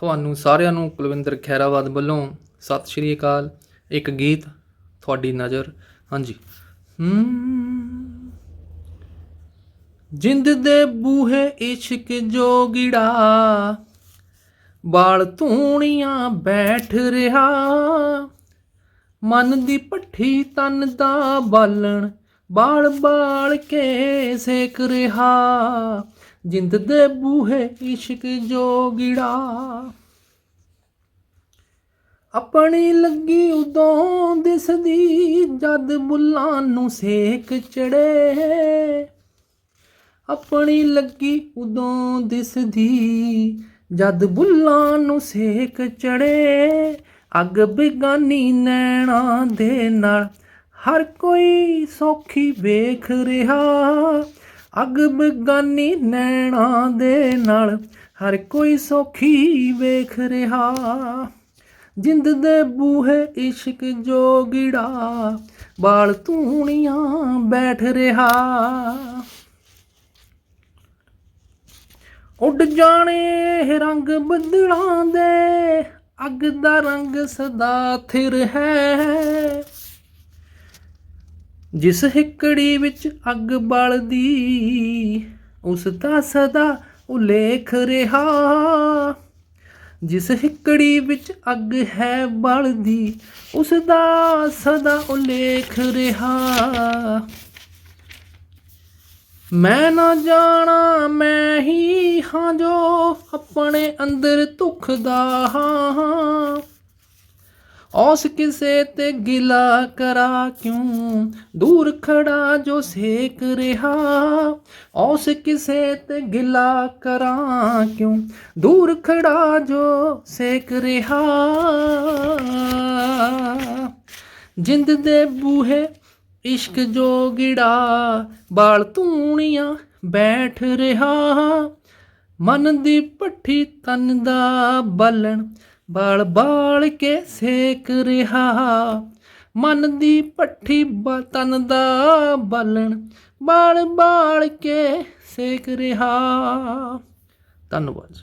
ਤੁਹਾਨੂੰ ਸਾਰਿਆਂ ਨੂੰ ਕੁਲਵਿੰਦਰ ਖੈਰਾਬਾਦ ਵੱਲੋਂ ਸਤਿ ਸ਼੍ਰੀ ਅਕਾਲ। ਇੱਕ ਗੀਤ ਤੁਹਾਡੀ ਨਜ਼ਰ ਹਾਂਜੀ। ਹਮ, ਜਿੰਦ ਦੇ ਬੂਹੇ ਇਸ਼ਕ ਜੋਗਿੜਾ ਬਾਲ ਧੂਣੀਆਂ ਬੈਠ ਰਿਹਾ। ਮਨ ਦੀ ਪੱਠੀ ਤਨ ਦਾ ਬਾਲਣ ਬਾਲ ਬਾਲ ਕੇ ਸੇਕ ਰਿਹਾ। ਜਿੰਦ ਦੇ ਬੂਹੇ ਇਸ਼ਕ ਜੋਗਿੜਾ ਆਪਣੀ ਲੱਗੀ ਉਦੋਂ ਦਿਸਦੀ ਜਦ ਬੁੱਲਾਂ ਨੂੰ ਸੇਕ ਚੜੇ। ਆਪਣੀ ਲੱਗੀ ਉਦੋਂ ਦਿਸਦੀ ਜਦ ਬੁੱਲਾਂ ਨੂੰ ਸੇਕ ਚੜੇ। ਅੱਗ ਬਿਗਾਨੀ ਨੈਣਾ ਦੇ ਨਾਲ ਹਰ ਕੋਈ ਸੌਖੀ ਵੇਖ ਰਿਹਾ। ਅੱਗ ਬਗਾਨੀ ਨੈਣਾ ਦੇ ਨਾਲ ਹਰ ਕੋਈ ਸੌਖੀ ਵੇਖ ਰਿਹਾ। ਜਿੰਦ ਦੇ ਬੂਹੇ ਇਸ਼ਕ ਜੋਗਿੜਾ ਬਾਲ ਧੂਣੀਆਂ ਬੈਠ ਰਿਹਾ। ਉੱਡ ਜਾਣੇ ਰੰਗ ਬੱਦਲਾਂ ਦੇ, ਅੱਗ ਦਾ ਰੰਗ ਸਦਾ ਥਿਰ ਹੈ। ਜਿਸ ਹਿੱਕੜੀ ਵਿੱਚ ਅੱਗ ਬਲਦੀ, ਉਸ ਦਾ ਸਦਾ ਉਲੇਖ ਰਿਹਾ। ਜਿਸ ਹਿੱਕੜੀ ਵਿੱਚ ਅੱਗ ਹੈ ਬਲਦੀ, ਉਸ ਦਾ ਸਦਾ ਉਲੇਖ ਰਿਹਾ। ਮੈਂ ਨਾ ਜਾਣਾ, ਮੈਂ ਹੀ ਹਾਂ ਜੋ ਆਪਣੇ ਅੰਦਰ ਦੁਖਦਾ ਹਾਂ। ਔਸ ਕਿਸੇ ਤੇ ਗਿਲਾ ਕਰਾ ਕਿਉਂ? ਦੂਰ ਖੜਾ ਜੋ ਸੇਕ ਰਿਹਾ ਔਸ ਕਿਸੇ ਤੇ ਗਿਲਾ ਕਰਾ ਕਿਉਂ? ਦੂਰ ਖੜਾ ਜੋ ਸੇਕ ਰਿਹਾ, ਜਿੰਦ ਦੇ ਬੂਹੇ ਇਸ਼ਕ ਜੋਗਿੜਾ ਬਾਲ ਧੂਣੀਆਂ ਬੈਠ ਰਿਹਾ। ਮਨ ਦੀ ਪੱਠੀ ਤਨ ਦਾ ਬਾਲਣ ਬਾਲ ਬਾਲ ਕੇ ਸੇਕ ਰਿਹਾ। ਮਨ ਦੀ ਪੱਠੀ ਬ- ਤਨ ਦਾ ਬਾਲਣ ਬਾਲ ਬਾਲ ਕੇ ਸੇਕ ਰਿਹਾ। ਧੰਨਵਾਦ।